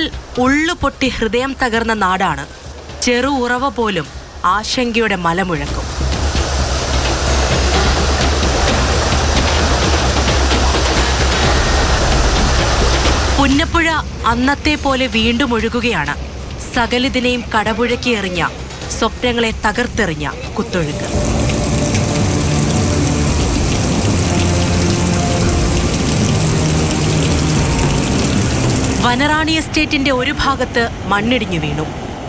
ഒരിക്കൽ ഉള്ളു പൊട്ടി ഹൃദയം തകർന്ന നാടാണ്. ചെറു ഉറവ പോലും ആശങ്കയുടെ മലമുഴക്കും. പുന്നപ്പുഴ അന്നത്തെ പോലെ വീണ്ടും ഒഴുകുകയാണ്. സകലിതിനെയും കടപുഴക്കി എറിഞ്ഞ സ്വപ്നങ്ങളെ തകർത്തെറിഞ്ഞ കുത്തൊഴുക്ക്. വനറാണി എസ്റ്റേറ്റിന്റെ ഒരു ഭാഗത്ത് മണ്ണിടിഞ്ഞു വീണു.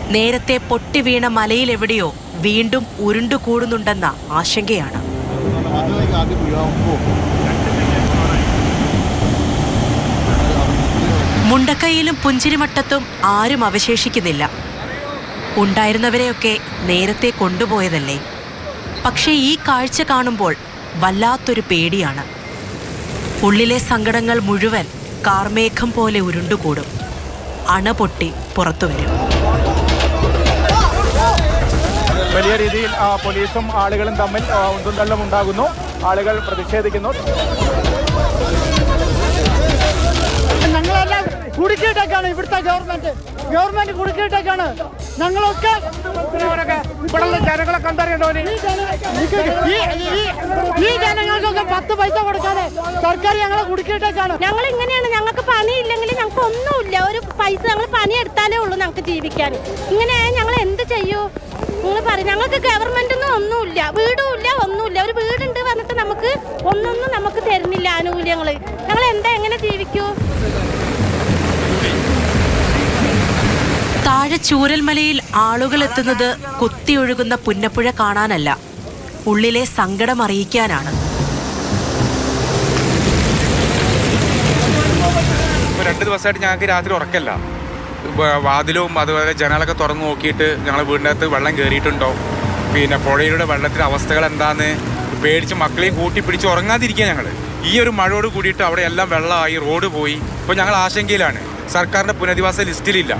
നേരത്തെ പൊട്ടി വീണ മലയിലെവിടെയോ വീണ്ടും ഉരുണ്ടു കൂടുന്നുണ്ടെന്ന ആശങ്കയാണ്. മുണ്ടക്കൈയിലും പുഞ്ചിരിമട്ടത്തും ആരും അവശേഷിക്കുന്നില്ല. ഉണ്ടായിരുന്നവരെയൊക്കെ നേരത്തെ കൊണ്ടുപോയതല്ലേ? പക്ഷേ ഈ കാഴ്ച കാണുമ്പോൾ വല്ലാത്തൊരു പേടിയാണ്. ഉള്ളിലെ സങ്കടങ്ങൾ മുഴുവൻ കാർമേഘം പോലെ ഉരുണ്ടുകൂടും. അണ പൊട്ടി പുറത്തു വരും. വലിയ രീതിയിൽ പോലീസും ആളുകളും തമ്മിൽ ആ, ഉണ്ടാകുന്നു. ആളുകൾ പ്രതിഷേധിക്കുന്നു. ഞങ്ങളെല്ലാം കുടുക്കിയിട്ടേക്കാണ് ഇവിടുത്തെ ഗവൺമെന്റ്. ഗവൺമെന്റ് കുടുക്കിയിട്ടേക്കാണ്. ഞങ്ങളൊക്കെ ഇവിടെയുള്ള ജനങ്ങളെ കണ്ടറിയണ്ടോ ഈ ജന- ഈ- ഈ- ഈ ജനങ്ങൾക്കൊക്കെ പത്ത് പൈസ കൊടുക്കാതെ സർക്കാർ ഞങ്ങളെ കുടുക്കിയിട്ടേക്കാണ്. ഞങ്ങൾ ഇങ്ങനെയാണ് ഞങ്ങൾക്ക് പണിയില്ലെങ്കിൽ ഞങ്ങൾക്ക് ഒന്നുമില്ല. ഒരു പൈസ ഞങ്ങൾ പണി എടുത്താലേ ഉള്ളൂ ഞങ്ങൾക്ക് ജീവിക്കാൻ. ഇങ്ങനെ ഞങ്ങൾ എന്ത് ചെയ്യൂ? നിങ്ങൾ പറയും. ഞങ്ങൾക്ക് ഗവൺമെന്റ് ഒന്നും ഒന്നുമില്ല. വീടുമില്ല ഇല്ല ഒന്നുമില്ല. ഒരു വീടുണ്ട് വന്നിട്ട് നമുക്ക് ഒന്നൊന്നും നമുക്ക് തരുന്നില്ല ആനുകൂല്യങ്ങൾ ഞങ്ങൾ എന്താ എങ്ങനെ ജീവിക്കൂ? താഴെ ചൂരൽമലയിൽ ആളുകൾ എത്തുന്നത് കുത്തിയൊഴുകുന്ന പുന്നപ്പുഴ കാണാനല്ല ഉള്ളിലെ സങ്കടം അറിയിക്കാനാണ്. രണ്ട് ദിവസമായിട്ട് ഞങ്ങൾക്ക് രാത്രി ഉറക്കല്ല വാതിലും അതുപോലെ ജനലൊക്കെ തുറന്നു നോക്കിയിട്ട് ഞങ്ങൾ വീടിന്റെ അകത്ത് വെള്ളം കയറിയിട്ടുണ്ടോ? പിന്നെ പുഴയുടെ വെള്ളത്തിന്റെ അവസ്ഥകൾ എന്താന്ന് പേടിച്ച് മക്കളെയും കൂട്ടി പിടിച്ച് ഉറങ്ങാതിരിക്കുക ഞങ്ങൾ ഈ ഒരു മഴയോട് കൂടിയിട്ട് അവിടെ എല്ലാം വെള്ളമായി റോഡ് പോയി. ഇപ്പോൾ ഞങ്ങൾ ആശങ്കയിലാണ്. സർക്കാരിന്റെ പുനരധിവാസ ലിസ്റ്റിലില്ല.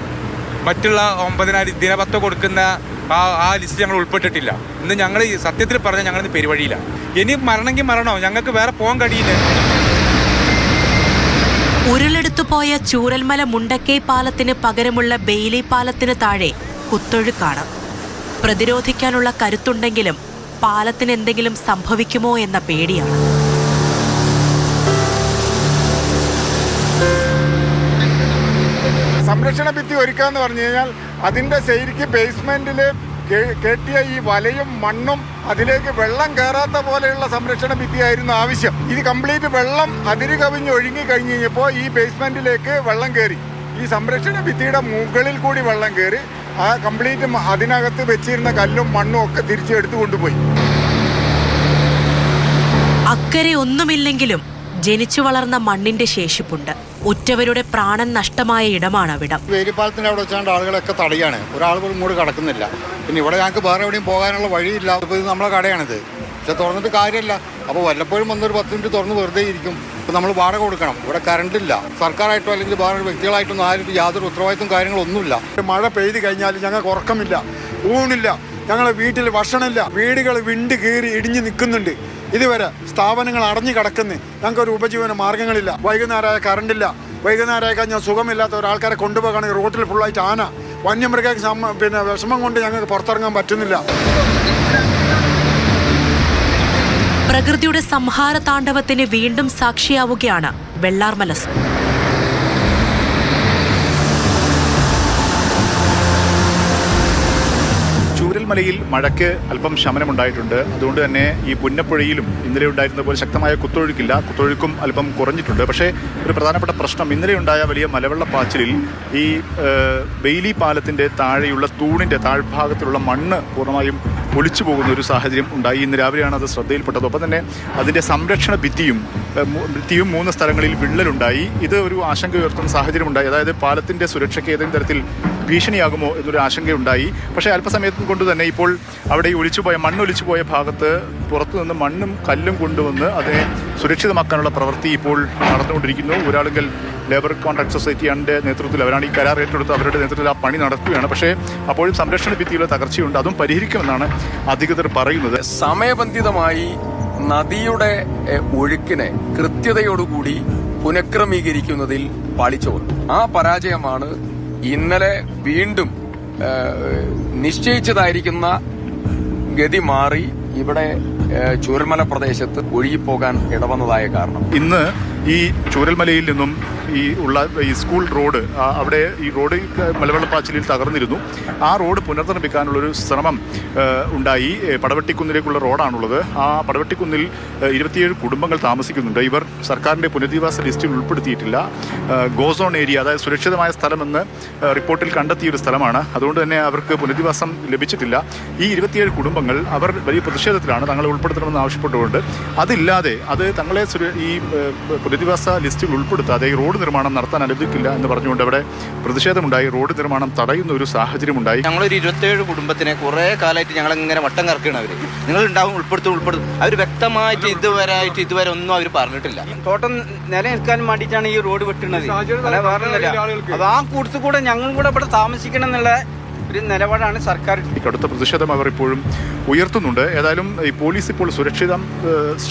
മറ്റുള്ള ഒമ്പതിനായിരം ദിനപത്രം കൊടുക്കുന്ന ആ ആ ലിസ്റ്റ് ഞങ്ങൾ ഉൾപ്പെട്ടിട്ടില്ല. ഇന്ന് ഞങ്ങൾ സത്യത്തിൽ പറഞ്ഞാൽ ഞങ്ങളിന്ന് പെരുവഴിയില്ല. ഇനി മരണമെങ്കിൽ മരണോ? ഞങ്ങൾക്ക് വേറെ പോകാൻ കഴിയില്ല. ഉരുളെടുത്തു പോയ ചൂരൽമല മുണ്ടക്കൈ പാലത്തിന് പകരമുള്ള ബെയിലി പാലത്തിന് താഴെ കുത്തൊഴുക്കാണ്. പ്രതിരോധിക്കാനുള്ള കരുത്തുണ്ടെങ്കിലും പാലത്തിന് എന്തെങ്കിലും സംഭവിക്കുമോ എന്ന പേടിയാണ്. സംരക്ഷണ ഭിത്തി ഒരുക്കുക എന്ന് പറഞ്ഞു കഴിഞ്ഞാൽ അതിന്റെ ശരിക്ക് ബേസ്മെന്റിൽ കെട്ടിയ ഈ വലയും മണ്ണും അതിലേക്ക് വെള്ളം കയറാത്ത പോലെയുള്ള സംരക്ഷണ ഭിത്തിയായിരുന്നു ആവശ്യം. ഇത് കംപ്ലീറ്റ് വെള്ളം അതിര് കവിഞ്ഞ് ഒഴുങ്ങി കഴിഞ്ഞ് കഴിഞ്ഞപ്പോൾ ഈ ബേസ്മെന്റിലേക്ക് വെള്ളം കയറി ഈ സംരക്ഷണ ഭിത്തിയുടെ മുകളിൽ കൂടി വെള്ളം കയറി ആ കംപ്ലീറ്റ് അതിനകത്ത് വെച്ചിരുന്ന കല്ലും മണ്ണും ഒക്കെ തിരിച്ചെടുത്തു കൊണ്ടുപോയി. അക്കരെ ഒന്നുമില്ലെങ്കിലും ജനിച്ചു വളർന്ന മണ്ണിന്റെ ശേഷിപ്പുണ്ട്. ഉറ്റവരുടെ പ്രാണൻ നഷ്ടമായ ഇടമാണ് അവിടം വേലിപ്പാലത്തിന്റെ അവിടെ വെച്ചാണ്ട് ആളുകളൊക്കെ തടയാണ്. ഒരാൾ പോലും ഇങ്ങോട്ട് കടക്കുന്നില്ല. പിന്നെ ഇവിടെ ഞങ്ങൾക്ക് വേറെ എവിടെയും പോകാനുള്ള വഴിയില്ല. ഇപ്പോൾ ഇത് നമ്മളെ കടയാണിത്. പക്ഷെ തുറന്നിട്ട് കാര്യമല്ല. അപ്പോൾ വല്ലപ്പോഴും വന്നൊരു പത്ത് മിനിറ്റ് തുറന്ന് വെറുതെ ഇരിക്കും. നമ്മൾ വാടക കൊടുക്കണം. ഇവിടെ കറണ്ട് ഇല്ല. സർക്കാരായിട്ടോ അല്ലെങ്കിൽ വേറെ വ്യക്തികളായിട്ടൊന്നും ആരും യാതൊരു ഉത്തരവാദിത്വം കാര്യങ്ങളൊന്നുമില്ല. മഴ പെയ്ത് കഴിഞ്ഞാൽ ഞങ്ങൾക്ക് ഉറക്കമില്ല. ഊണില്ല. ഞങ്ങളുടെ വീട്ടിൽ ഭക്ഷണമില്ല. വീടുകൾ വിണ്ട് കീറി ഇടിഞ്ഞു നിൽക്കുന്നുണ്ട്. ഇതുവരെ സ്ഥാപനങ്ങൾ അടഞ്ഞു കിടക്കുന്നു. ഞങ്ങൾക്ക് ഒരു ഉപജീവന മാർഗങ്ങളില്ല വൈകുന്നേരമായ കറണ്ടില്ല. വൈകുന്നേരമായി കഴിഞ്ഞാൽ സുഖമില്ലാത്ത ഒരാൾക്കാരെ കൊണ്ടുപോകണമെങ്കിൽ റോട്ടിൽ ഫുള്ളായിട്ട് ആന വന്യമൃഗ പിന്നെ വിഷമം കൊണ്ട് ഞങ്ങൾക്ക് പുറത്തിറങ്ങാൻ പറ്റുന്നില്ല. പ്രകൃതിയുടെ സംഹാര താണ്ഡവത്തിന് വീണ്ടും സാക്ഷിയാവുകയാണ് വെള്ളാർമല സൂ ചൂരൽമലയിൽ മഴയ്ക്ക് അല്പം ശമനമുണ്ടായിട്ടുണ്ട്. അതുകൊണ്ട് തന്നെ ഈ പുന്നപ്പുഴയിലും ഇന്നലെ ഉണ്ടായിരുന്ന പോലെ ശക്തമായ കുത്തൊഴുക്കില്ല. കുത്തൊഴുക്കും അല്പം കുറഞ്ഞിട്ടുണ്ട്. പക്ഷേ ഒരു പ്രധാനപ്പെട്ട പ്രശ്നം ഇന്നലെ ഉണ്ടായ വലിയ മലവെള്ളപ്പാച്ചിലിൽ ഈ ബെയിലി പാലത്തിന്റെ താഴെയുള്ള തൂണിന്റെ താഴ്ഭാഗത്തിലുള്ള മണ്ണ് പൂർണമായും ഒലിച്ചു പോകുന്ന ഒരു സാഹചര്യം ഉണ്ടായി. ഇന്ന് രാവിലെയാണ് അത് ശ്രദ്ധയിൽപ്പെട്ടത്. ഒപ്പം തന്നെ അതിന്റെ സംരക്ഷണ ഭിത്തിയും ഭിത്തിയും മൂന്ന് സ്ഥലങ്ങളിൽ വിള്ളലുണ്ടായി. ഇത് ഒരു ആശങ്ക ഉയർത്തുന്ന സാഹചര്യം ഉണ്ടായി അതായത് പാലത്തിന്റെ സുരക്ഷയ്ക്ക് ഏതെങ്കിലും തരത്തിൽ ഭീഷണിയാകുമോ എന്നൊരു ആശങ്കയുണ്ടായി. പക്ഷേ അല്പസമയത്തും കൊണ്ട് തന്നെ ഇപ്പോൾ അവിടെ ഈ ഒലിച്ചുപോയ മണ്ണൊലിച്ചുപോയ ഭാഗത്ത് പുറത്തു നിന്ന് മണ്ണും കല്ലും കൊണ്ടുവന്ന് അതിനെ സുരക്ഷിതമാക്കാനുള്ള പ്രവൃത്തി ഇപ്പോൾ നടന്നുകൊണ്ടിരിക്കുന്നു. ഒരാളുകൾ ലേബർ കോൺട്രാക്ട് സൊസൈറ്റിയുടെ നേതൃത്വത്തിൽ അവരാണ് ഈ കരാർ ഏറ്റെടുത്ത് അവരുടെ നേതൃത്വത്തിൽ ആ പണി നടക്കുകയാണ് പക്ഷേ അപ്പോഴും സംരക്ഷണ ഭിത്തിയിലെ തകർച്ചയുണ്ട്. അതും പരിഹരിക്കുമെന്നാണ് അധികൃതർ പറയുന്നത്. സമയബന്ധിതമായി നദിയുടെ ഒഴുക്കിനെ കൃത്യതയോടുകൂടി പുനഃക്രമീകരിക്കുന്നതിൽ പാളിച്ചോർ ആ പരാജയമാണ് ഇന്നലെ വീണ്ടും നിശ്ചയിച്ചതായിരിക്കുന്ന ഗതി മാറി ഇവിടെ ചൂരമല ചൂരൽമല പ്രദേശത്ത് ഒഴുകിപ്പോകാൻ ഇടവന്നതായ കാരണം. ഇന്ന് ഈ ചൂരൽമലയിൽ നിന്നും ഈ ഉള്ള ഈ സ്കൂൾ റോഡ് അവിടെ ഈ റോഡ് മലവെള്ളപ്പാച്ചിലിൽ തകർന്നിരുന്നു. ആ റോഡ് പുനർനിർമ്മിക്കാനുള്ളൊരു ശ്രമം ഉണ്ടായി. പടവട്ടിക്കുന്നിലേക്കുള്ള റോഡാണുള്ളത്. ആ പടവട്ടിക്കുന്നിൽ ഇരുപത്തിയേഴ് കുടുംബങ്ങൾ താമസിക്കുന്നുണ്ട്. ഇവർ സർക്കാരിന്റെ പുനരധിവാസ ലിസ്റ്റിൽ ഉൾപ്പെടുത്തിയിട്ടില്ല. ഗോസോൺ ഏരിയ അതായത് സുരക്ഷിതമായ സ്ഥലമെന്ന് റിപ്പോർട്ടിൽ കണ്ടെത്തിയ ഒരു സ്ഥലമാണ്. അതുകൊണ്ട് തന്നെ അവർക്ക് പുനരധിവാസം ലഭിച്ചിട്ടില്ല. ഈ ഇരുപത്തിയേഴ് കുടുംബങ്ങൾ അവർ വലിയ പ്രതിഷേധത്തിലാണ് തങ്ങളെ ഉൾപ്പെടുത്തണമെന്ന് ആവശ്യപ്പെട്ടുകൊണ്ട് അതില്ലാതെ അത് തങ്ങളെ ഈ പുനരധിവാസ ലിസ്റ്റിൽ ഉൾപ്പെടുത്താതെ ഈ റോഡ് നിർമ്മാണം നടത്താൻ അനുവദിക്കില്ല എന്ന് പറഞ്ഞുകൊണ്ട് അവിടെ പ്രതിഷേധമുണ്ടായി. റോഡ് നിർമ്മാണം തടയുന്ന ഒരു സാഹചര്യമുണ്ടായി ഞങ്ങളൊരു ഇരുപത്തേഴ് കുടുംബത്തിനെ കുറേ കാലമായിട്ട് ഞങ്ങൾ ഇങ്ങനെ വട്ടം കറക്കുകയാണ് അവർ നിങ്ങൾ ഉണ്ടാവും ഉൾപ്പെടുത്തും ഉൾപ്പെടുത്തും. അവർ വ്യക്തമായിട്ട് ഇതുവരെ ആയിട്ട് ഇതുവരെ ഒന്നും അവർ പറഞ്ഞിട്ടില്ല. തോട്ടം നിലനിൽക്കാൻ വേണ്ടിയിട്ടാണ് ഈ റോഡ് വെട്ടുന്നത്. അല്ല അപ്പൊ ആ കൂട്ടത്തിൽ കൂടെ ഞങ്ങളും കൂടെ ഇവിടെ താമസിക്കണം എന്നുള്ള ഒരു നിലപാടാണ് സർക്കാർ ഈ കടുത്ത പ്രതിഷേധം അവർ ഇപ്പോഴും ഉയർത്തുന്നുണ്ട്. ഏതായാലും ഈ പോലീസ് ഇപ്പോൾ സുരക്ഷിതം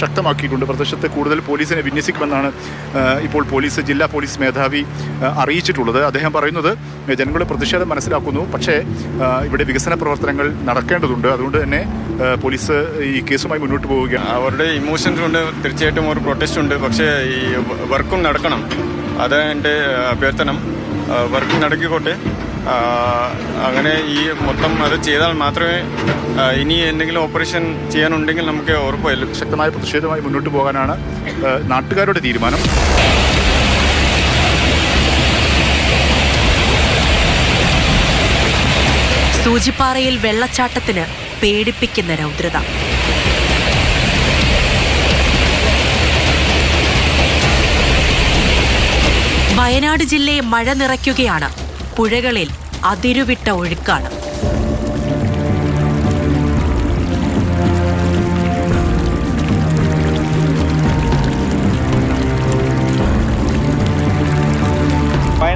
ശക്തമാക്കിയിട്ടുണ്ട്. പ്രദേശത്ത് കൂടുതൽ പോലീസിനെ വിന്യസിക്കുമെന്നാണ് ഇപ്പോൾ പോലീസ് ജില്ലാ പോലീസ് മേധാവി അറിയിച്ചിട്ടുള്ളത്. അദ്ദേഹം പറയുന്നത് ജനങ്ങൾ ജനങ്ങളുടെ പ്രതിഷേധം മനസ്സിലാക്കുന്നു. പക്ഷേ ഇവിടെ വികസന പ്രവർത്തനങ്ങൾ നടക്കേണ്ടതുണ്ട്. അതുകൊണ്ട് തന്നെ പോലീസ് ഈ കേസുമായി മുന്നോട്ട് പോവുകയാണ്. അവരുടെ ഇമോഷൻസ് ഉണ്ട്. തീർച്ചയായിട്ടും ഒരു പ്രൊട്ടസ്റ്റ് ഉണ്ട്. പക്ഷേ ഈ വർക്കും നടക്കണം. അതാണ് എന്റെ അഭ്യർത്ഥനം. വർക്കും നടക്കിക്കോട്ടെ. അങ്ങനെ ഈ മൊത്തം അത് ചെയ്താൽ മാത്രമേ ഇനി എന്തെങ്കിലും ഓപ്പറേഷൻ ചെയ്യാനുണ്ടെങ്കിൽ നമുക്ക് ഉറപ്പായാലും ശക്തമായ പ്രതിഷേധമായി മുന്നോട്ട് പോകാനാണ് നാട്ടുകാരുടെ തീരുമാനം. സൂചിപ്പാറയിൽ വെള്ളച്ചാട്ടത്തിന് പേടിപ്പിക്കുന്ന രൗദ്രത. വയനാട് ജില്ലയെ മഴ നിറയ്ക്കുകയാണ് പുഴകളിൽ അതിരുവിട്ട ഒഴുക്കാണ്.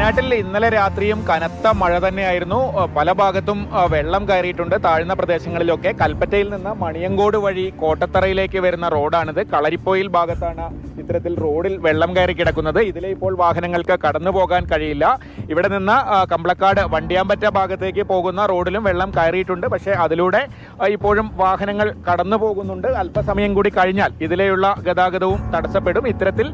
വയനാട്ടിൽ ഇന്നലെ രാത്രിയും കനത്ത മഴ തന്നെയായിരുന്നു. പല ഭാഗത്തും വെള്ളം കയറിയിട്ടുണ്ട്. താഴ്ന്ന പ്രദേശങ്ങളിലൊക്കെ കൽപ്പറ്റയിൽ നിന്ന് മണിയങ്കോട് വഴി കോട്ടത്തറയിലേക്ക് വരുന്ന റോഡാണിത്. കളരിപ്പോയിൽ ഭാഗത്താണ് ഇത്തരത്തിൽ റോഡിൽ വെള്ളം കയറി കിടക്കുന്നത്. ഇതിലെ ഇപ്പോൾ വാഹനങ്ങൾക്ക് കടന്നു പോകാൻ കഴിയില്ല. ഇവിടെ നിന്ന് കമ്പളക്കാട് വണ്ടിയാമ്പറ്റ ഭാഗത്തേക്ക് പോകുന്ന റോഡിലും വെള്ളം കയറിയിട്ടുണ്ട്. പക്ഷേ അതിലൂടെ ഇപ്പോഴും വാഹനങ്ങൾ കടന്നു പോകുന്നുണ്ട്. അല്പസമയം കൂടി കഴിഞ്ഞാൽ ഇതിലെയുള്ള ഗതാഗതവും തടസ്സപ്പെടും. ഇത്തരത്തിൽ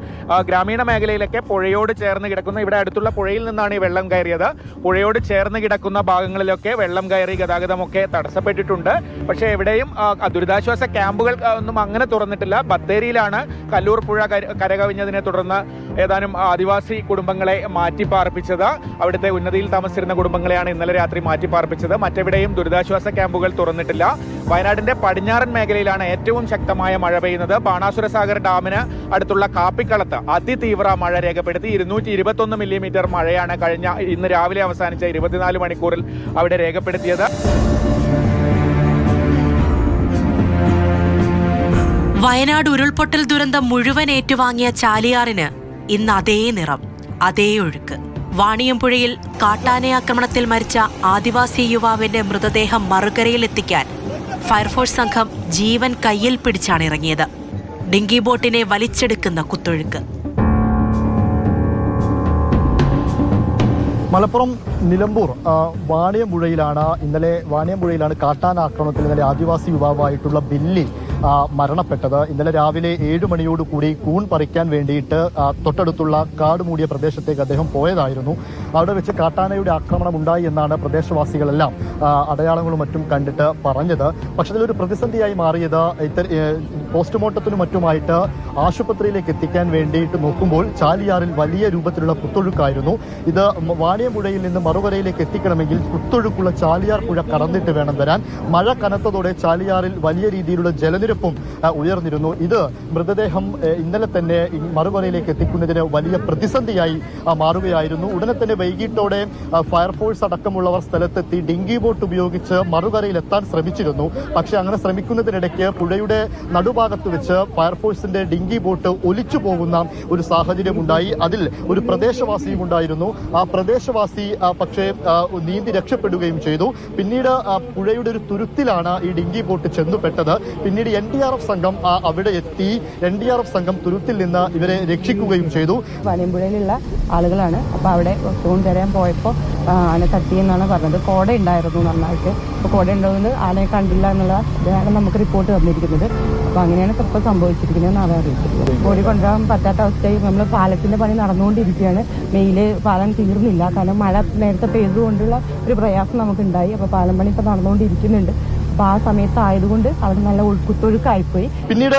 ഗ്രാമീണ മേഖലയിലൊക്കെ പുഴയോട് ചേർന്ന് കിടക്കുന്ന ഇവിടെ അടുത്തുള്ള പുഴയിൽ നിന്നാണ് ഈ വെള്ളം കയറിയത്. പുഴയോട് ചേർന്ന് കിടക്കുന്ന ഭാഗങ്ങളിലൊക്കെ വെള്ളം കയറി ഗതാഗതമൊക്കെ തടസ്സപ്പെട്ടിട്ടുണ്ട്. പക്ഷേ എവിടെയും ദുരിതാശ്വാസ ക്യാമ്പുകൾ ഒന്നും അങ്ങനെ തുറന്നിട്ടില്ല. ബത്തേരിയിലാണ് കല്ലൂർ പുഴ കരകവിഞ്ഞതിനെ തുടർന്ന് ഏതാനും ആദിവാസി കുടുംബങ്ങളെ മാറ്റിപ്പാർപ്പിച്ചത്. അവിടുത്തെ ഉന്നതിയിൽ താമസിച്ചിരുന്ന കുടുംബങ്ങളെയാണ് ഇന്നലെ രാത്രി മാറ്റിപ്പാർപ്പിച്ചത്. മറ്റെവിടെയും ദുരിതാശ്വാസ ക്യാമ്പുകൾ തുറന്നിട്ടില്ല. വയനാടിന്റെ പടിഞ്ഞാറൻ മേഖലയിലാണ് ഏറ്റവും ശക്തമായ മഴ പെയ്യുന്നത്. ബാണാസുര സാഗർ ഡാമിന് അടുത്തുള്ള കാപ്പിക്കളത്ത് അതിതീവ്ര മഴ രേഖപ്പെടുത്തി. ഇരുന്നൂറ്റി ഇരുപത്തൊന്ന് മില്ലിമീറ്റർ മഴയാണ് കഴിഞ്ഞ ഇന്ന് രാവിലെ അവസാനിച്ച ഇരുപത്തിനാല് മണിക്കൂറിൽ അവിടെ രേഖപ്പെടുത്തിയത്. വയനാട് ഉരുൾപൊട്ടൽ ദുരന്തം മുഴുവൻ ഏറ്റുവാങ്ങിയ ചാലിയാറിന് ഇന്ന് അതേ നിറം അതേ ഒഴുക്ക്. വാണിയമ്പുഴയിൽ കാട്ടാന ആക്രമണത്തിൽ മരിച്ച ആദിവാസി യുവാവിന്റെ മൃതദേഹം മറുകരയിൽ എത്തിക്കാൻ ഫയർഫോഴ്സ് സംഘം ജീവൻ കയ്യിൽ പിടിച്ചാണ് ഇറങ്ങിയത്. ഡിങ്കി ബോട്ടിനെ വലിച്ചെടുക്കുന്ന കുത്തൊഴുക്ക്. മലപ്പുറം നിലമ്പൂർ വാണിയമ്പുഴയിലാണ് ഇന്നലെ വാണിയമ്പുഴയിലാണ് കാട്ടാന ആക്രമണത്തിൽ ഇന്നലെ ആദിവാസി യുവാവായിട്ടുള്ള ബില്ലി മരണപ്പെട്ടത്. ഇന്നലെ രാവിലെ ഏഴ് മണിയോടുകൂടി കൂൺ പറിക്കാൻ വേണ്ടിയിട്ട് തൊട്ടടുത്തുള്ള കാട് മൂടിയ പ്രദേശത്തേക്ക് അദ്ദേഹം പോയതായിരുന്നു. അവിടെ വെച്ച് കാട്ടാനയുടെ ആക്രമണം ഉണ്ടായി എന്നാണ് പ്രദേശവാസികളെല്ലാം അടയാളങ്ങളും മറ്റും കണ്ടിട്ട് പറഞ്ഞത്. പക്ഷെ അതിലൊരു പ്രതിസന്ധിയായി മാറിയത് ഇത്തര പോസ്റ്റ്മോർട്ടത്തിനും മറ്റുമായിട്ട് ആശുപത്രിയിലേക്ക് എത്തിക്കാൻ വേണ്ടിയിട്ട് നോക്കുമ്പോൾ ചാലിയാറിൽ വലിയ രൂപത്തിലുള്ള കുത്തൊഴുക്കായിരുന്നു. ഇത് വാണിയമ്പുഴയിൽ നിന്ന് മറുകരയിലേക്ക് എത്തിക്കണമെങ്കിൽ കുത്തൊഴുക്കുള്ള ചാലിയാർ പുഴ കടന്നിട്ട് വേണം വരാൻ. മഴ കനത്തതോടെ ചാലിയാറിൽ വലിയ രീതിയിലുള്ള ജലനിരപ്പും ആ, ഉയർന്നിരുന്നു. ഇത് മൃതദേഹം ഇന്നലെ തന്നെ മറുകരയിലേക്ക് എത്തിക്കുന്നതിന് വലിയ പ്രതിസന്ധിയായി മാറുകയായിരുന്നു. ഉടനെ തന്നെ വൈകിട്ടോടെ ഫയർഫോഴ്സ് അടക്കമുള്ളവർ സ്ഥലത്തെത്തി ഡിങ്കി ബോട്ട് ഉപയോഗിച്ച് മറുകരയിൽ എത്താൻ ശ്രമിച്ചിരുന്നു. പക്ഷേ അങ്ങനെ ശ്രമിക്കുന്നതിനിടയ്ക്ക് പുഴയുടെ നടുഭാഗത്ത് വെച്ച് ഫയർഫോഴ്സിന്റെ ഡിങ്കി ബോട്ട് ഒലിച്ചു പോകുന്ന ഒരു സാഹചര്യം ഉണ്ടായി. അതിൽ ഒരു പ്രദേശവാസിയും ഉണ്ടായിരുന്നു. ആ പ്രദേശവാസി പക്ഷേ നീന്തി രക്ഷപ്പെടുകയും ചെയ്തു. പിന്നീട് പുഴയുടെ ഒരു തുരുത്തിലാണ് ഈ ഡിങ്കി ബോട്ട് ചെന്നുപെട്ടത്. പിന്നീട് എൻ ഡി ആർ എഫ് സംഘം അവിടെ എത്തി എൻ ഡി ആർ എഫ് സംഘം തുരുത്തിൽ നിന്ന് ഇവരെ രക്ഷിക്കുകയും ചെയ്തു. വലിയമ്പുഴയിലുള്ള ആളുകളാണ്. അപ്പോൾ അവിടെ ഫോൺ തരാൻ പോയപ്പോൾ ആന തട്ടിയെന്നാണ് പറഞ്ഞത്. കോട ഉണ്ടായിരുന്നു നന്നായിട്ട്. അപ്പോൾ കോട ഉണ്ടാവുന്നത് ആനയെ കണ്ടില്ല എന്നുള്ള ഇതാണ് നമുക്ക് റിപ്പോർട്ട് തന്നിരിക്കുന്നത്. അപ്പോൾ അങ്ങനെയാണ് ഇപ്പോൾ സംഭവിച്ചിരിക്കുന്നത് എന്നാണ് അറിയിച്ചത് ബോഡി കൊണ്ടുപോകാൻ പറ്റാത്ത അവസ്ഥയായി നമ്മൾ പാലത്തിന്റെ പണി നടന്നുകൊണ്ടിരിക്കുകയാണ്. മെയിൽ പാലം തീർന്നില്ല. കാരണം മഴ നേരത്തെ പെയ്തുകൊണ്ടുള്ള ഒരു പ്രയാസം നമുക്കുണ്ടായി. അപ്പോൾ പാലം പണി ഇപ്പോൾ നടന്നുകൊണ്ടിരിക്കുന്നുണ്ട്. അപ്പോൾ ആ സമയത്ത് ആയതുകൊണ്ട് അവിടെ നല്ല ഉൾക്കുത്തൊഴുക്കായിപ്പോയി പിന്നീട്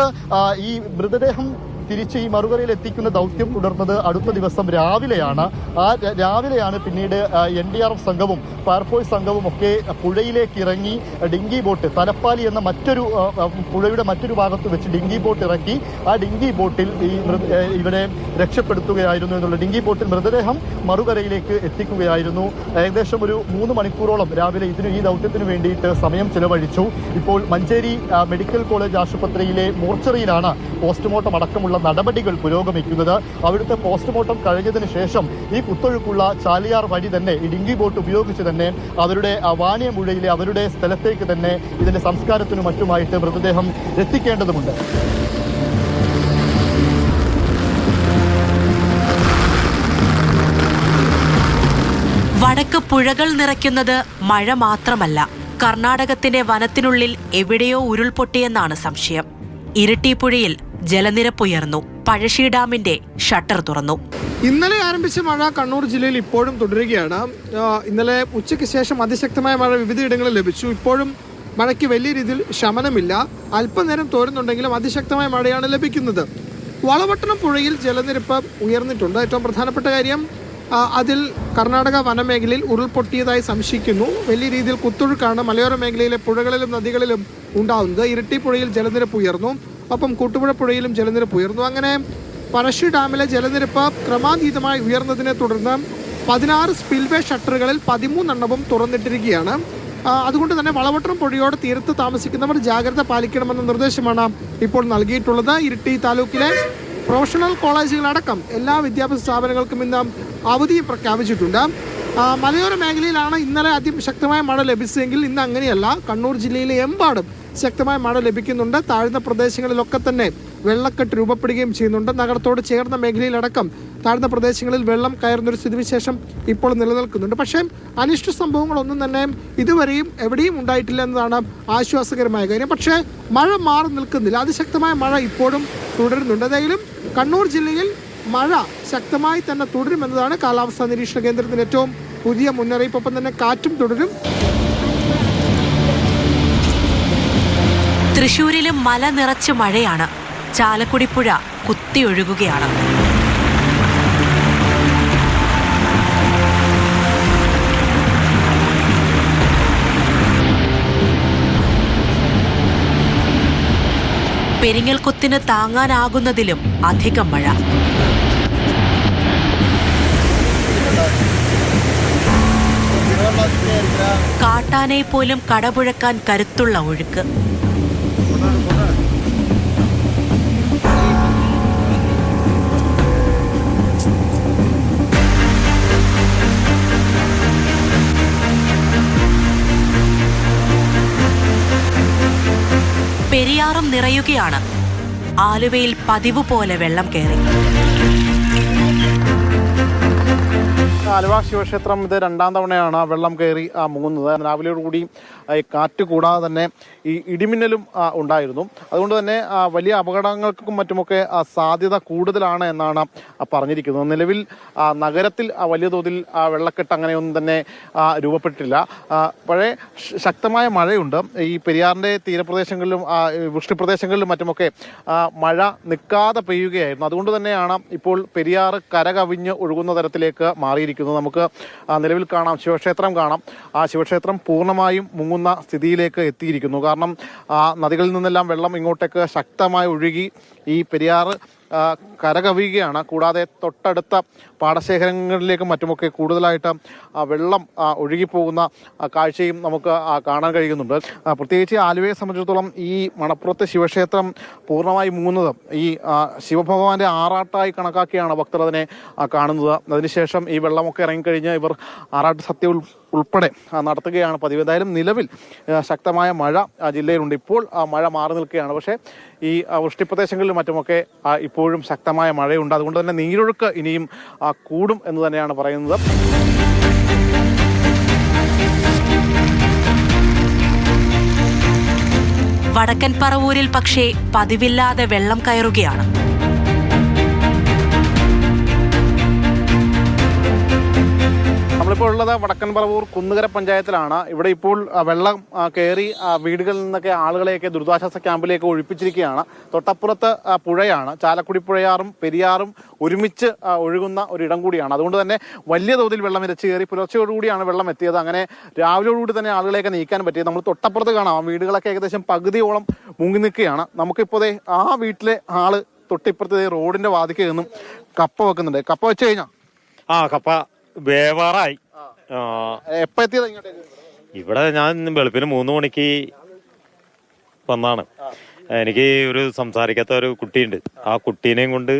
ഈ മൃതദേഹം തിരിച്ച് ഈ മറുകരയിൽ എത്തിക്കുന്ന ദൗത്യം തുടർന്നത് അടുത്ത ദിവസം രാവിലെയാണ്. ആ രാവിലെയാണ് പിന്നീട് എൻ ഡി ആർ എഫ് സംഘവും ഫയർഫോഴ്സ് സംഘവും ഒക്കെ പുഴയിലേക്ക് ഇറങ്ങി ഡിങ്കി ബോട്ട് തലപ്പാലി എന്ന മറ്റൊരു പുഴയുടെ മറ്റൊരു ഭാഗത്ത് വെച്ച് ഡിങ്കി ബോട്ട് ഇറക്കി ആ ഡിങ്കി ബോട്ടിൽ ഈ ഇവരെ രക്ഷപ്പെടുത്തുകയായിരുന്നു എന്നുള്ള ഡിങ്കി ബോട്ടിൽ മൃതദേഹം മറുകരയിലേക്ക് എത്തിക്കുകയായിരുന്നു. ഏകദേശം ഒരു മൂന്ന് മണിക്കൂറോളം രാവിലെ ഇതിന് ഈ ദൗത്യത്തിന് വേണ്ടിയിട്ട് സമയം ചെലവഴിച്ചു. ഇപ്പോൾ മഞ്ചേരി മെഡിക്കൽ കോളേജ് ആശുപത്രിയിലെ മോർച്ചറിയിലാണ് പോസ്റ്റ്മോർട്ടം അടക്കമുള്ള നടപടികൾ പുരോഗമിക്കുന്നത്. അവിടുത്തെ പോസ്റ്റ്മോർട്ടം കഴിഞ്ഞതിന് ശേഷം ഈ കുത്തൊഴുക്കുള്ള ചാലിയാർ വഴി തന്നെ ഈ ഡിങ്കി ബോട്ട് ഉപയോഗിച്ച് തന്നെ അവരുടെ വാനിയമുഴയിലെ അവരുടെ സ്ഥലത്തേക്ക് തന്നെ ഇതിന്റെ സംസ്കാരത്തിനും മറ്റുമായിട്ട് മൃതദേഹം എത്തിക്കേണ്ടതുണ്ട് വടക്ക് പുഴകൾ നിറയ്ക്കുന്നത് മഴ മാത്രമല്ല കർണാടകത്തിന്റെ വനത്തിനുള്ളിൽ എവിടെയോ ഉരുൾപൊട്ടിയെന്നാണ് സംശയം. ഇരിട്ടിപ്പുഴയിൽ ജലനിരപ്പുയർന്നു. പഴശ്ശി ഡാമിന്റെ ഷട്ടർ തുറന്നു. ഇന്നലെ ആരംഭിച്ച മഴ കണ്ണൂർ ജില്ലയിൽ ഇപ്പോഴും തുടരുകയാണ്. ഇന്നലെ ഉച്ചയ്ക്ക് ശേഷം അതിശക്തമായ മഴ വിവിധയിടങ്ങളിൽ ലഭിച്ചു. ഇപ്പോഴും മഴയ്ക്ക് വലിയ രീതിയിൽ ശമനമില്ല. അല്പനേരം തോരുന്നുണ്ടെങ്കിലും അതിശക്തമായ മഴയാണ് ലഭിക്കുന്നത്. വളവട്ടണം പുഴയിൽ ജലനിരപ്പ് ഉയർന്നിട്ടുണ്ട്. ഏറ്റവും പ്രധാനപ്പെട്ട കാര്യം അതിൽ കർണാടക വനമേഖലയിൽ ഉരുൾപൊട്ടിയതായി സംശയിക്കുന്നു. വലിയ രീതിയിൽ കുത്തൊഴുക്കാണ് മലയോര മേഖലയിലെ പുഴകളിലും നദികളിലും ഉണ്ടാവുന്നത്. ഇരട്ടി പുഴയിൽ ജലനിരപ്പ് ഉയർന്നു. ഒപ്പം കൂട്ടുപുഴ പുഴയിലും ജലനിരപ്പ് ഉയർന്നു. അങ്ങനെ പഴശ്ശി ഡാമിലെ ജലനിരപ്പ് ക്രമാതീതമായി ഉയർന്നതിനെ തുടർന്ന് പതിനാറ് സ്പിൽവേ ഷട്ടറുകളിൽ പതിമൂന്നെണ്ണവും തുറന്നിട്ടിരിക്കുകയാണ്. അതുകൊണ്ട് തന്നെ വളവട്ടം പുഴയോട് തീരത്ത് താമസിക്കുന്നവർ ജാഗ്രത പാലിക്കണമെന്ന നിർദ്ദേശമാണ് ഇപ്പോൾ നൽകിയിട്ടുള്ളത്. ഇരിട്ടി താലൂക്കിലെ പ്രൊഫഷണൽ കോളേജുകളടക്കം എല്ലാ വിദ്യാഭ്യാസ സ്ഥാപനങ്ങൾക്കും ഇന്ന് അവധി പ്രഖ്യാപിച്ചിട്ടുണ്ട്. മലയോര മേഖലയിലാണ് ഇന്നലെ അതിശക്തമായ മഴ ലഭിച്ചതെങ്കിൽ ഇന്ന് അങ്ങനെയല്ല. കണ്ണൂർ ജില്ലയിലെ എമ്പാടും ശക്തമായ മഴ ലഭിക്കുന്നുണ്ട്. താഴ്ന്ന പ്രദേശങ്ങളിലൊക്കെ തന്നെ വെള്ളക്കെട്ട് രൂപപ്പെടുകയും ചെയ്യുന്നുണ്ട്. നഗരത്തോട് ചേർന്ന മേഖലയിലടക്കം താഴ്ന്ന പ്രദേശങ്ങളിൽ വെള്ളം കയറുന്നൊരു സ്ഥിതിവിശേഷം ഇപ്പോൾ നിലനിൽക്കുന്നുണ്ട്. പക്ഷേ അനിഷ്ട സംഭവങ്ങളൊന്നും തന്നെ ഇതുവരെയും എവിടെയും ഉണ്ടായിട്ടില്ല എന്നതാണ് ആശ്വാസകരമായ കാര്യം. പക്ഷേ മഴ മാറി നിൽക്കുന്നില്ല. അതിശക്തമായ മഴ ഇപ്പോഴും തുടരുന്നുണ്ട്. ഏതായാലും കണ്ണൂർ ജില്ലയിൽ മഴ ശക്തമായി തന്നെ തുടരുമെന്നതാണ് കാലാവസ്ഥാ നിരീക്ഷണ കേന്ദ്രത്തിന്റെ ഏറ്റവും പുതിയ മുന്നറിയിപ്പ്. ഒപ്പം തന്നെ കാറ്റും തുടരും. തൃശൂരിലും മല നിറച്ച് മഴയാണ്. ചാലക്കുടി പുഴ കുത്തിയൊഴുകുകയാണ് പെരിങ്ങൽക്കുത്തിന് താങ്ങാനാകുന്നതിലും അധികം മഴ. കാട്ടാനെ പോലും കടപുഴക്കാൻ കരുത്തുള്ള ഒഴുക്ക്. പെരിയാറും നിറയുകയാണ്. ആലുവയിൽ പതിവ് പോലെ വെള്ളം കയറി. ആലുവ ശിവക്ഷേത്രം ഇത് രണ്ടാം തവണയാണ് വെള്ളം കയറി ആ, മുങ്ങുന്നത്. രാവിലെയോടുകൂടി ഈ കാറ്റ് കൂടാതെ തന്നെ ഈ ഇടിമിന്നലും ഉണ്ടായിരുന്നു. അതുകൊണ്ട് തന്നെ വലിയ അപകടങ്ങൾക്കും മറ്റുമൊക്കെ സാധ്യത കൂടുതലാണ് എന്നാണ് പറഞ്ഞിരിക്കുന്നത്. നിലവിൽ നഗരത്തിൽ വലിയ തോതിൽ വെള്ളക്കെട്ട് അങ്ങനെയൊന്നും തന്നെ രൂപപ്പെട്ടിട്ടില്ല. പഴയ ശക്തമായ മഴയുണ്ട്. ഈ പെരിയാറിന്റെ തീരപ്രദേശങ്ങളിലും വൃഷ്ടിപ്രദേശങ്ങളിലും മറ്റുമൊക്കെ മഴ നിൽക്കാതെ പെയ്യുകയായിരുന്നു. അതുകൊണ്ട് തന്നെയാണ് ഇപ്പോൾ പെരിയാർ കരകവിഞ്ഞ് ഒഴുകുന്ന തരത്തിലേക്ക് മാറിയിരിക്കുന്നത്. നമുക്ക് നിലവിൽ കാണാം. ശിവക്ഷേത്രം കാണാം. ആ ശിവക്ഷേത്രം പൂർണമായും മുങ്ങുന്ന സ്ഥിതിയിലേക്ക് എത്തിയിരിക്കുന്നു. കാരണം നദികളിൽ നിന്നെല്ലാം വെള്ളം ഇങ്ങോട്ടേക്ക് ശക്തമായി ഒഴുകി ഈ പെരിയാർ കരകവിയുകയാണ്. കൂടാതെ തൊട്ടടുത്ത പാടശേഖരങ്ങളിലേക്കും മറ്റുമൊക്കെ കൂടുതലായിട്ട് വെള്ളം ഒഴുകിപ്പോകുന്ന കാഴ്ചയും നമുക്ക് കാണാൻ കഴിയുന്നുണ്ട്. പ്രത്യേകിച്ച് ആലുവയെ സംബന്ധിച്ചിടത്തോളം ഈ മണപ്പുറത്ത് ശിവക്ഷേത്രം പൂർണമായി മൂന്നത് ഈ ശിവഭഗവാന്റെ ആറാട്ടായി കണക്കാക്കിയാണ് ഭക്തർ അതിനെ കാണുന്നത്. അതിനുശേഷം ഈ വെള്ളമൊക്കെ ഇറങ്ങിക്കഴിഞ്ഞ് ഇവർ ആറാട്ട് സത്യ ഉൾ- ഉൾപ്പെടെ നടത്തുകയാണ് പതിവ്. എന്തായാലും നിലവിൽ ശക്തമായ മഴ ജില്ലയിലുണ്ട്. ഇപ്പോൾ മഴ മാറി നിൽക്കുകയാണ്. പക്ഷേ ഈ വൃഷ്ടിപ്രദേശങ്ങളിലും മറ്റുമൊക്കെ ഇപ്പോഴും ശക്തമായ മഴയുണ്ട്. അതുകൊണ്ട് തന്നെ നീരൊഴുക്ക് ഇനിയും കൂടും എന്ന് തന്നെയാണ് പറയുന്നത്. വടക്കൻ പറവൂരിൽ പക്ഷേ പതിവില്ലാതെ വെള്ളം കയറുകയാണ്. നമ്മളിപ്പോൾ ഉള്ളത് വടക്കൻ പറവൂർ കുന്നുകര പഞ്ചായത്തിലാണ്. ഇവിടെ ഇപ്പോൾ വെള്ളം കയറി വീടുകളിൽ നിന്നൊക്കെ ആളുകളെയൊക്കെ ദുരിതാശ്വാസ ക്യാമ്പിലേക്ക് ഒഴിപ്പിച്ചിരിക്കുകയാണ്. തൊട്ടപ്പുറത്ത് പുഴയാണ്. ചാലക്കുടി പുഴയാറും പെരിയാറും ഒരുമിച്ച് ഒഴുകുന്ന ഒരിടം കൂടിയാണ്. അതുകൊണ്ട് തന്നെ വലിയ തോതിൽ വെള്ളം ഇരച്ചു കയറി പുലർച്ചയോടുകൂടിയാണ് വെള്ളം എത്തിയത്. അങ്ങനെ രാവിലെയോടുകൂടി തന്നെ ആളുകളെയൊക്കെ നീക്കാൻ പറ്റിയത്. നമ്മൾ തൊട്ടപ്പുറത്ത് കാണാം. വീടുകളൊക്കെ ഏകദേശം പകുതിയോളം മുങ്ങി നിൽക്കുകയാണ്. നമുക്കിപ്പോൾ ആ വീട്ടിലെ ആൾ തൊട്ടിപ്പുറത്തേ റോഡിന്റെ വാതിക്കൽ നിന്നും കപ്പ വെക്കുന്നുണ്ട്. കപ്പ വെച്ച് കഴിഞ്ഞാ? ആ കപ്പ വേവാറായി. എത്തിയതാ ഇങ്ങോട്ടേക്ക് ഇവിടെ ഞാൻ വെളുപ്പിന് മൂന്ന് മണിക്ക് വന്നാണ്. എനിക്ക് ഒരു സംസാരിക്കാത്ത ഒരു കുട്ടിയുണ്ട്. ആ കുട്ടീനെയും കൊണ്ട്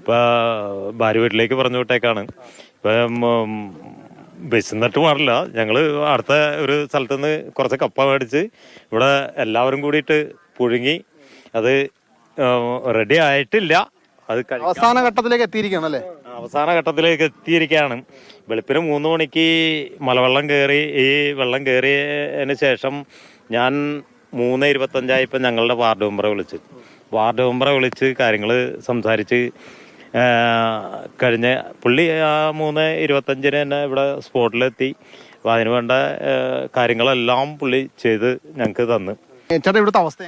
ഇപ്പൊ ഭാര്യ വീട്ടിലേക്ക് പറഞ്ഞു വിട്ടേക്കാണ്. ഇപ്പൊ ബസ്സിന്നിട്ട് പാടില്ല ഞങ്ങൾ അടുത്ത ഒരു സ്ഥലത്ത് നിന്ന് കുറച്ച് കപ്പ മേടിച്ച് ഇവിടെ എല്ലാവരും കൂടിയിട്ട് പുഴുങ്ങി അത് റെഡി ആയിട്ടില്ല. അത് അവസാന ഘട്ടത്തിലേക്ക് എത്തിയിരിക്കണം അല്ലേ? അവസാന ഘട്ടത്തിലേക്ക് എത്തിയിരിക്കുകയാണ്. വെളുപ്പിന് മൂന്ന് മണിക്ക് മലവെള്ളം കയറി ഈ വെള്ളം കയറിയതിന് ശേഷം ഞാൻ മൂന്ന് ഇരുപത്തഞ്ചായപ്പോൾ ഞങ്ങളുടെ വാർഡ് മെമ്പറെ വിളിച്ച്. വാർഡ് മെമ്പറെ വിളിച്ച് കാര്യങ്ങൾ സംസാരിച്ച് കഴിഞ്ഞ പുള്ളി ആ മൂന്ന് ഇരുപത്തഞ്ചിന് തന്നെ ഇവിടെ സ്പോട്ടിലെത്തി. അപ്പോൾ അതിന് വേണ്ട കാര്യങ്ങളെല്ലാം പുള്ളി ചെയ്ത് ഞങ്ങൾക്ക് തന്നു. ചേട്ടാ ഇവിടുത്തെ അവസ്ഥ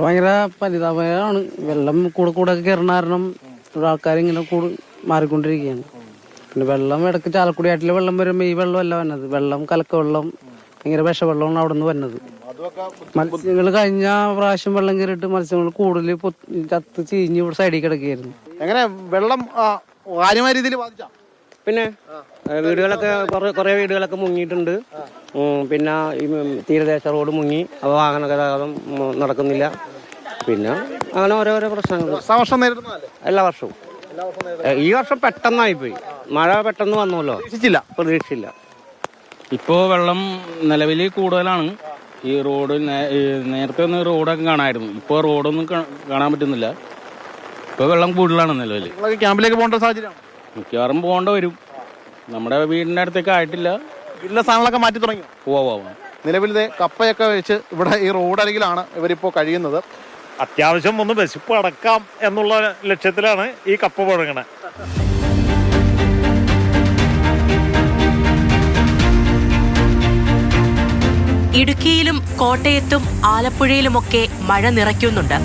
ഭയങ്കര പരിതാപകരമാണ്. വെള്ളം കൂടെ കൂടെ കയറണ കാരണം ഇവിടെ ആൾക്കാരിങ്ങനെ കൂടി മാറിക്കൊണ്ടിരിക്കുകയാണ്. പിന്നെ വെള്ളം ഇടയ്ക്ക് ചാലക്കുടി ആറ്റിലെ വെള്ളം വരുമ്പോൾ ഈ വെള്ളമല്ല വന്നത്. വെള്ളം കലക്ക വെള്ളം ഭയങ്കര വിഷവെള്ളമാണ് അവിടെ നിന്ന് വരുന്നത് മത്സ്യങ്ങൾ കഴിഞ്ഞ പ്രാവശ്യം വെള്ളം കയറിയിട്ട് മത്സ്യങ്ങൾ കൂടുതൽ ചത്ത് ചീഞ്ഞ് ഇവിടെ സൈഡിൽ കിടക്കുകയായിരുന്നു. എങ്ങനെ? വെള്ളം കാര്യമായ രീതിയിൽ ബാധിച്ചാ? പിന്നെ വീടുകളൊക്കെ കുറെ വീടുകളൊക്കെ മുങ്ങിയിട്ടുണ്ട്. പിന്നെ ഈ തീരദേശ റോഡ് മുങ്ങി. അപ്പൊ വാഹന ഗതാഗതം നടക്കുന്നില്ല. പിന്നെ അങ്ങനെ ഓരോരോ പ്രശ്നങ്ങൾ എല്ലാ വർഷവും. ഈ വർഷം പെട്ടെന്നായി പോയി. മഴ പെട്ടെന്ന് വന്നല്ലോ. പ്രതീക്ഷിച്ചില്ല. പ്രതീക്ഷിച്ചില്ല. ഇപ്പോൾ വെള്ളം നിലവിൽ കൂടുതലാണ്. ഈ റോഡ് നേരത്തെ ഒന്ന് റോഡൊക്കെ കാണായിരുന്നു. ഇപ്പോൾ റോഡൊന്നും കാണാൻ പറ്റുന്നില്ല. ഇപ്പോൾ വെള്ളം കൂടുതലാണ് നിലവിൽ ക്യാമ്പിലേക്ക് പോകേണ്ട സാഹചര്യം? മിക്കവാറും പോകേണ്ട വരും. നമ്മുടെ വീടിന്റെ അടുത്തേക്ക് ആയിട്ടില്ല. വീട്ടിലെ സാധനങ്ങളൊക്കെ മാറ്റി തുടങ്ങി പോവാ നിലവിലെ കപ്പയൊക്കെ വെച്ച് ഇവിടെ ഈ റോഡ് റോഡരികിലാണ് ഇവരിപ്പോൾ കഴിയുന്നത്. അത്യാവശ്യം ഒന്ന് വിശപ്പ് അടക്കാം എന്നുള്ള ലക്ഷ്യത്തിലാണ് ഈ കപ്പ പുഴങ്ങണത് ഇടുക്കിയിലും കോട്ടയത്തും ആലപ്പുഴയിലുമൊക്കെ മഴ നിറയ്ക്കുന്നുണ്ട്.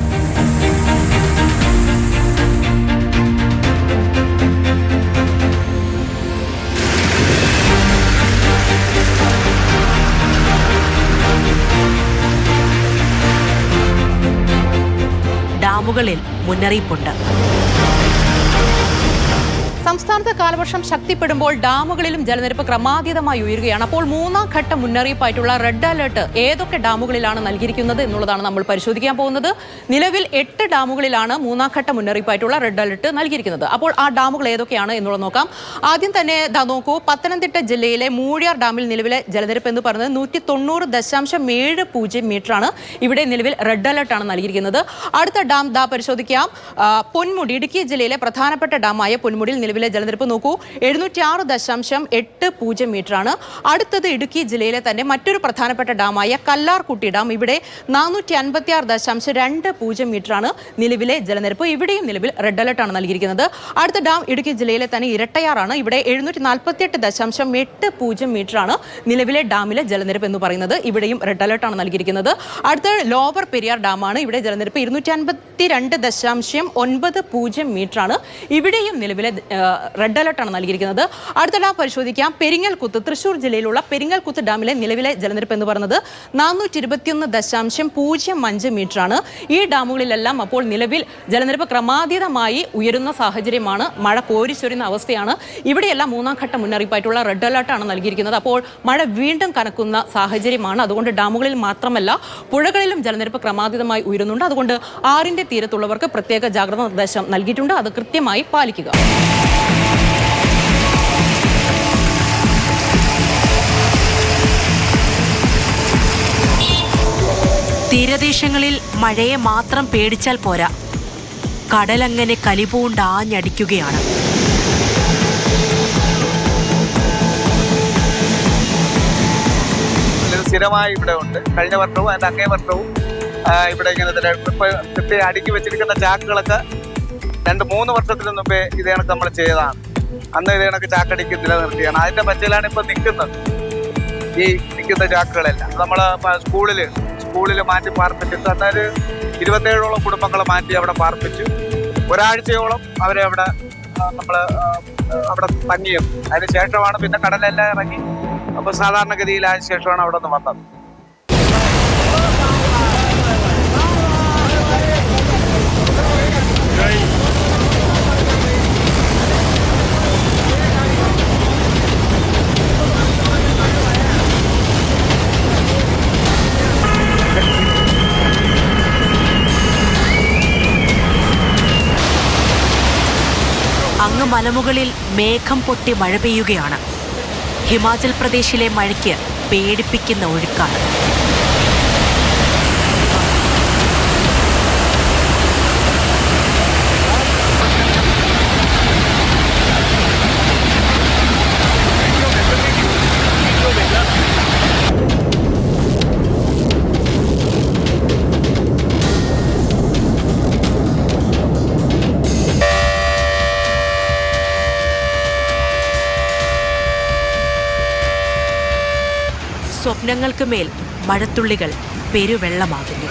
ഡാമുകളിൽ മുന്നറിയിപ്പുണ്ട് സംസ്ഥാനത്ത് കാലവർഷം ശക്തിപ്പെടുമ്പോൾ ഡാമുകളിലും ജലനിരപ്പ് ക്രമാതീതമായി ഉയരുകയാണ്. അപ്പോൾ മൂന്നാം ഘട്ട മുന്നറിയിപ്പായിട്ടുള്ള റെഡ് അലേർട്ട് ഏതൊക്കെ ഡാമുകളിലാണ് നൽകിയിരിക്കുന്നത് എന്നുള്ളതാണ് നമ്മൾ പരിശോധിക്കാൻ പോകുന്നത്. നിലവിൽ എട്ട് ഡാമുകളിലാണ് മൂന്നാം ഘട്ട മുന്നറിയിപ്പായിട്ടുള്ള റെഡ് അലേർട്ട് നൽകിയിരിക്കുന്നത്. അപ്പോൾ ആ ഡാമുകൾ ഏതൊക്കെയാണ് എന്നുള്ളത് നോക്കാം. ആദ്യം തന്നെ നോക്കൂ പത്തനംതിട്ട ജില്ലയിലെ മൂഴിയാർ ഡാമിൽ നിലവിലെ ജലനിരപ്പ് എന്ന് പറയുന്നത് നൂറ്റി തൊണ്ണൂറ് ദശാംശം ഏഴ് പൂജ്യം മീറ്ററാണ്. ഇവിടെ നിലവിൽ റെഡ് അലേർട്ടാണ് നൽകിയിരിക്കുന്നത്. അടുത്ത ഡാം ദാ പരിശോധിക്കാം. പൊന്മുടി ഇടുക്കി ജില്ലയിലെ പ്രധാനപ്പെട്ട ഡാമായ പൊന്മുടിയിൽ നിലവിലെ ജലനിരപ്പ് നോക്കൂ. എഴുന്നൂറ്റി ആറ് ദശാംശം എട്ട് പൂജ്യം മീറ്ററാണ്. അടുത്തത് ഇടുക്കി ജില്ലയിലെ തന്നെ മറ്റൊരു പ്രധാനപ്പെട്ട ഡാമായ കല്ലാർകുട്ടി ഡാം ഇവിടെ നാനൂറ്റി അൻപത്തി ആറ് ദശാംശം രണ്ട് പൂജ്യം മീറ്ററാണ് നിലവിലെ ജലനിരപ്പ്. ഇവിടെയും നിലവിൽ റെഡ് അലർട്ടാണ് നൽകിയിരിക്കുന്നത്. അടുത്ത ഡാം ഇടുക്കി ജില്ലയിലെ തന്നെ ഇരട്ടയാറാണ്. ഇവിടെ എഴുന്നൂറ്റി നാൽപ്പത്തിയെട്ട് ദശാംശം എട്ട് പൂജ്യം മീറ്ററാണ് നിലവിലെ ഡാമിലെ ജലനിരപ്പ് എന്ന് പറയുന്നത്. ഇവിടെയും റെഡ് അലർട്ടാണ് നൽകിയിരിക്കുന്നത്. അടുത്ത ലോവർ പെരിയാർ ഡാമാണ് ഇവിടെ ജലനിരപ്പ് ഇരുന്നൂറ്റി അൻപത്തി രണ്ട് ദശാംശം ഒൻപത് പൂജ്യം മീറ്ററാണ്. ഇവിടെയും നിലവിലെ റെഡ് അലർട്ടാണ് നൽകിയിരിക്കുന്നത്. അടുത്ത ഡാം പരിശോധിക്കാം. പെരിങ്ങൽകുത്ത് തൃശൂർ ജില്ലയിലുള്ള പെരിങ്ങൽകുത്ത് ഡാമിലെ നിലവിലെ ജലനിരപ്പ് എന്ന് പറയുന്നത് നാനൂറ്റി ഇരുപത്തിയൊന്ന് ദശാംശം പൂജ്യം അഞ്ച് മീറ്ററാണ്. ഈ ഡാമുകളിലെല്ലാം അപ്പോൾ നിലവിൽ ജലനിരപ്പ് ക്രമാതീതമായി ഉയരുന്ന സാഹചര്യമാണ്. മഴ കോരിച്ചൊരുന്ന അവസ്ഥയാണ്. ഇവിടെയെല്ലാം മൂന്നാം ഘട്ട മുന്നറിയിപ്പായിട്ടുള്ള റെഡ് അലർട്ടാണ് നൽകിയിരിക്കുന്നത്. അപ്പോൾ മഴ വീണ്ടും കനക്കുന്ന സാഹചര്യമാണ്. അതുകൊണ്ട് ഡാമുകളിൽ മാത്രമല്ല പുഴകളിലും ജലനിരപ്പ് ക്രമാതീതമായി ഉയരുന്നുണ്ട്. അതുകൊണ്ട് ആറിന്റെ തീരത്തുള്ളവർക്ക് പ്രത്യേക ജാഗ്രതാ നിർദ്ദേശം നൽകിയിട്ടുണ്ട്. അത് കൃത്യമായി പാലിക്കുക. തീരദേശങ്ങളിൽ മഴയെ മാത്രം പേടിച്ചാൽ പോരാ. കടലങ്ങനെ കലിപൂണ്ടാഞ്ഞടിക്കുകയാണ് സ്ഥിരമായി ഇവിടെ ഉണ്ട്. കഴിഞ്ഞ വർഷവും അതിന്റെ അങ്ങേ വർഷവും ഇവിടെ ഇങ്ങനെ തന്നെ ഇപ്പൊ അടുക്കി വെച്ചിരിക്കുന്ന ചാക്കുകളൊക്കെ രണ്ട് മൂന്ന് വർഷത്തിന് മുമ്പേ ഇത് കണക്ക് നമ്മൾ ചെയ്തതാണ്. അന്ന് ഇത് കണക്ക് ചാക്കടിക്ക് നിലനിർത്തിയാണ്. അതിന്റെ പച്ചയിലാണ് ഇപ്പൊ നിൽക്കുന്നത്. ഈ നിൽക്കുന്ന ചാക്കുകളെല്ലാം. നമ്മൾ സ്കൂളിൽ സ്കൂളിൽ മാറ്റി പാർപ്പിച്ചിട്ട് അന്നൊരു ഇരുപത്തേഴോളം കുടുംബങ്ങളെ മാറ്റി അവിടെ പാർപ്പിച്ചു. ഒരാഴ്ചയോളം അവരെ അവിടെ നമ്മൾ അവിടെ തങ്ങിയത് അതിന് ശേഷമാണ് പിന്നെ കടലെല്ലാം ഇറങ്ങി. അപ്പൊ സാധാരണഗതിയിൽ അതിന് ശേഷമാണ് അവിടെ നിന്ന് വന്നത്. അങ്ങ് മലമുകളിൽ മേഘം പൊട്ടി മഴ പെയ്യുകയാണ്. ഹിമാചൽ പ്രദേശിലെ മഴയ്ക്ക് പേടിപ്പിക്കുന്ന ഒഴുക്കാണ്. സ്വപ്നങ്ങൾക്ക് മേൽ മഴത്തുള്ളികൾ പെരുവെള്ളമാകുന്നു.